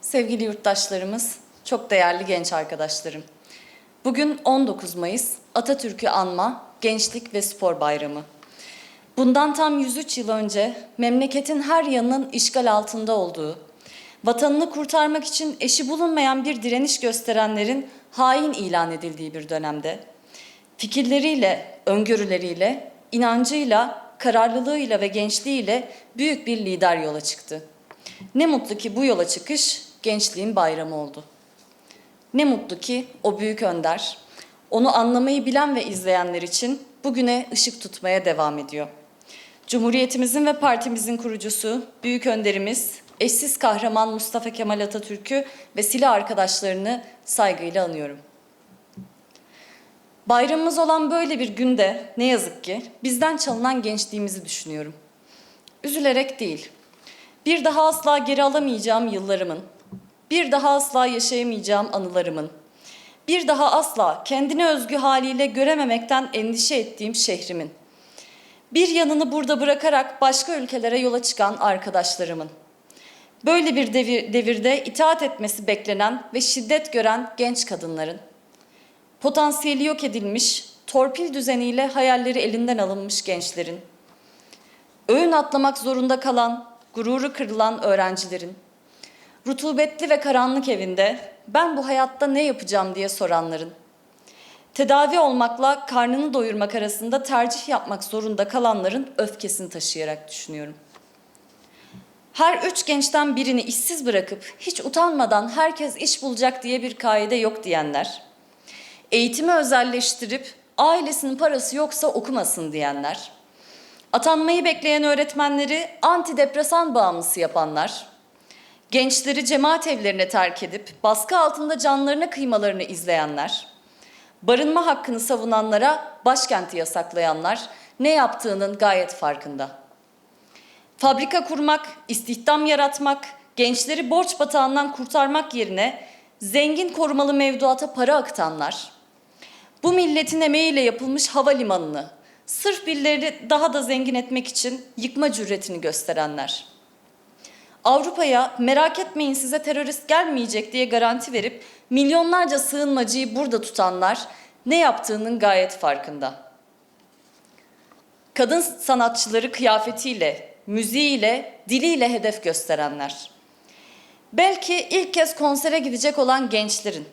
Sevgili yurttaşlarımız, çok değerli genç arkadaşlarım. Bugün 19 Mayıs Atatürk'ü anma Gençlik ve Spor Bayramı. Bundan tam 103 yıl önce memleketin her yanının işgal altında olduğu, vatanını kurtarmak için eşi bulunmayan bir direniş gösterenlerin hain ilan edildiği bir dönemde, fikirleriyle, öngörüleriyle, inancıyla, kararlılığıyla ve gençliğiyle büyük bir lider yola çıktı. Ne mutlu ki bu yola çıkış gençliğin bayramı oldu. Ne mutlu ki o büyük önder, onu anlamayı bilen ve izleyenler için bugüne ışık tutmaya devam ediyor. Cumhuriyetimizin ve partimizin kurucusu, büyük önderimiz, eşsiz kahraman Mustafa Kemal Atatürk'ü ve silah arkadaşlarını saygıyla anıyorum. Bayramımız olan böyle bir günde ne yazık ki bizden çalınan gençliğimizi düşünüyorum. Üzülerek değil, bir daha asla geri alamayacağım yıllarımın, bir daha asla yaşayamayacağım anılarımın, bir daha asla kendine özgü haliyle görememekten endişe ettiğim şehrimin, bir yanını burada bırakarak başka ülkelere yola çıkan arkadaşlarımın, böyle bir devir, devirde itaat etmesi beklenen ve şiddet gören genç kadınların, potansiyeli yok edilmiş, torpil düzeniyle hayalleri elinden alınmış gençlerin, öğün atlamak zorunda kalan, gururu kırılan öğrencilerin, rutubetli ve karanlık evinde ben bu hayatta ne yapacağım diye soranların, tedavi olmakla karnını doyurmak arasında tercih yapmak zorunda kalanların öfkesini taşıyarak düşünüyorum. Her üç gençten birini işsiz bırakıp hiç utanmadan herkes iş bulacak diye bir kaide yok diyenler, eğitimi özelleştirip ailesinin parası yoksa okumasın diyenler, atanmayı bekleyen öğretmenleri antidepresan bağımlısı yapanlar, gençleri cemaat evlerine terk edip baskı altında canlarına kıymalarını izleyenler, barınma hakkını savunanlara başkenti yasaklayanlar ne yaptığının gayet farkında. Fabrika kurmak, istihdam yaratmak, gençleri borç batağından kurtarmak yerine zengin korumalı mevduata para akıtanlar, bu milletin emeğiyle yapılmış havalimanını sırf birileri daha da zengin etmek için yıkma cüretini gösterenler. Avrupa'ya merak etmeyin size terörist gelmeyecek diye garanti verip milyonlarca sığınmacıyı burada tutanlar ne yaptığının gayet farkında. Kadın sanatçıları kıyafetiyle, müziğiyle, diliyle hedef gösterenler. Belki ilk kez konsere gidecek olan gençlerin,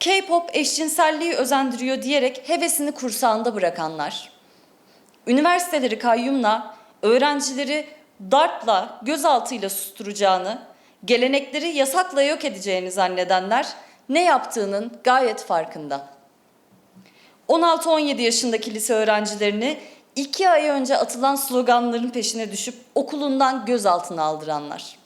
K-pop eşcinselliği özendiriyor diyerek hevesini kursağında bırakanlar. Üniversiteleri kayyumla, öğrencileri dartla, gözaltıyla susturacağını, gelenekleri yasakla yok edeceğini zannedenler ne yaptığının gayet farkında. 16-17 yaşındaki lise öğrencilerini iki ay önce atılan sloganların peşine düşüp okulundan gözaltına aldıranlar.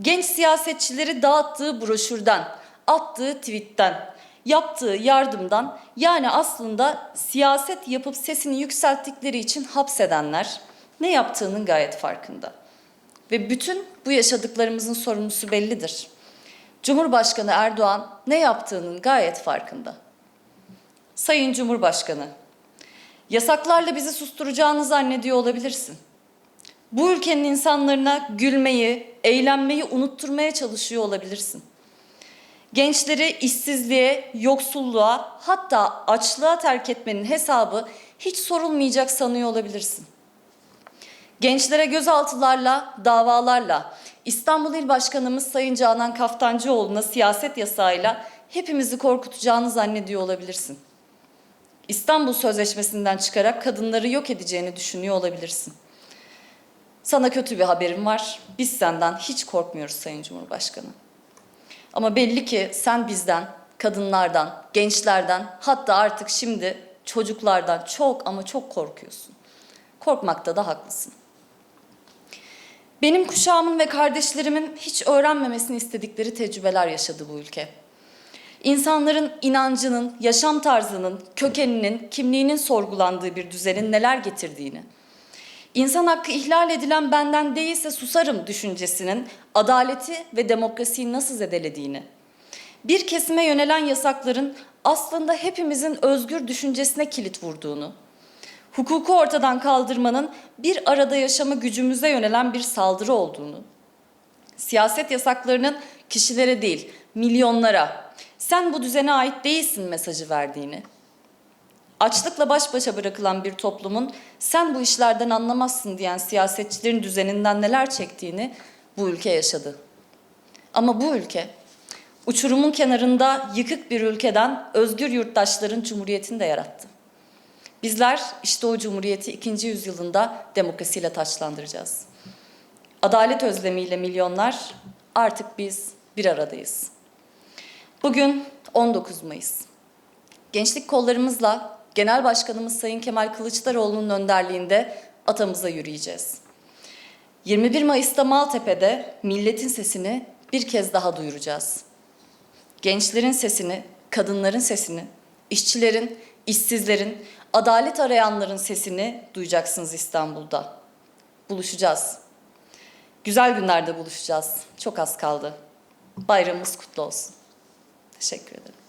Genç siyasetçileri dağıttığı broşürden, attığı tweetten, yaptığı yardımdan yani aslında siyaset yapıp sesini yükselttikleri için hapsedenler ne yaptığının gayet farkında. Ve bütün bu yaşadıklarımızın sorumlusu bellidir. Cumhurbaşkanı Erdoğan ne yaptığının gayet farkında. Sayın Cumhurbaşkanı, yasaklarla bizi susturacağını zannediyor olabilirsin. Bu ülkenin insanlarına gülmeyi, eğlenmeyi unutturmaya çalışıyor olabilirsin. Gençleri işsizliğe, yoksulluğa, hatta açlığa terk etmenin hesabı hiç sorulmayacak sanıyor olabilirsin. Gençlere gözaltılarla, davalarla, İstanbul İl Başkanımız Sayın Canan Kaftancıoğlu'na siyaset yasağıyla hepimizi korkutacağını zannediyor olabilirsin. İstanbul Sözleşmesi'nden çıkarak kadınları yok edeceğini düşünüyor olabilirsin. Sana kötü bir haberim var. Biz senden hiç korkmuyoruz Sayın Cumhurbaşkanı. Ama belli ki sen bizden, kadınlardan, gençlerden, hatta artık şimdi çocuklardan çok ama çok korkuyorsun. Korkmakta da haklısın. Benim kuşağımın ve kardeşlerimin hiç öğrenmemesini istedikleri tecrübeler yaşadı bu ülke. İnsanların inancının, yaşam tarzının, kökeninin, kimliğinin sorgulandığı bir düzenin neler getirdiğini, insan hakkı ihlal edilen benden değilse susarım düşüncesinin adaleti ve demokrasiyi nasıl zedelediğini, bir kesime yönelen yasakların aslında hepimizin özgür düşüncesine kilit vurduğunu, hukuku ortadan kaldırmanın bir arada yaşama gücümüze yönelen bir saldırı olduğunu, siyaset yasaklarının kişilere değil, milyonlara sen bu düzene ait değilsin mesajı verdiğini, açlıkla baş başa bırakılan bir toplumun sen bu işlerden anlamazsın diyen siyasetçilerin düzeninden neler çektiğini bu ülke yaşadı. Ama bu ülke uçurumun kenarında yıkık bir ülkeden özgür yurttaşların cumhuriyetini de yarattı. Bizler işte o cumhuriyeti ikinci yüzyılında demokrasiyle taçlandıracağız. Adalet özlemiyle milyonlar artık biz bir aradayız. Bugün 19 Mayıs. Gençlik kollarımızla Genel Başkanımız Sayın Kemal Kılıçdaroğlu'nun önderliğinde atamıza yürüyeceğiz. 21 Mayıs'ta Maltepe'de milletin sesini bir kez daha duyuracağız. Gençlerin sesini, kadınların sesini, işçilerin, işsizlerin, adalet arayanların sesini duyacaksınız İstanbul'da. Buluşacağız. Güzel günlerde buluşacağız. Çok az kaldı. Bayramımız kutlu olsun. Teşekkür ederim.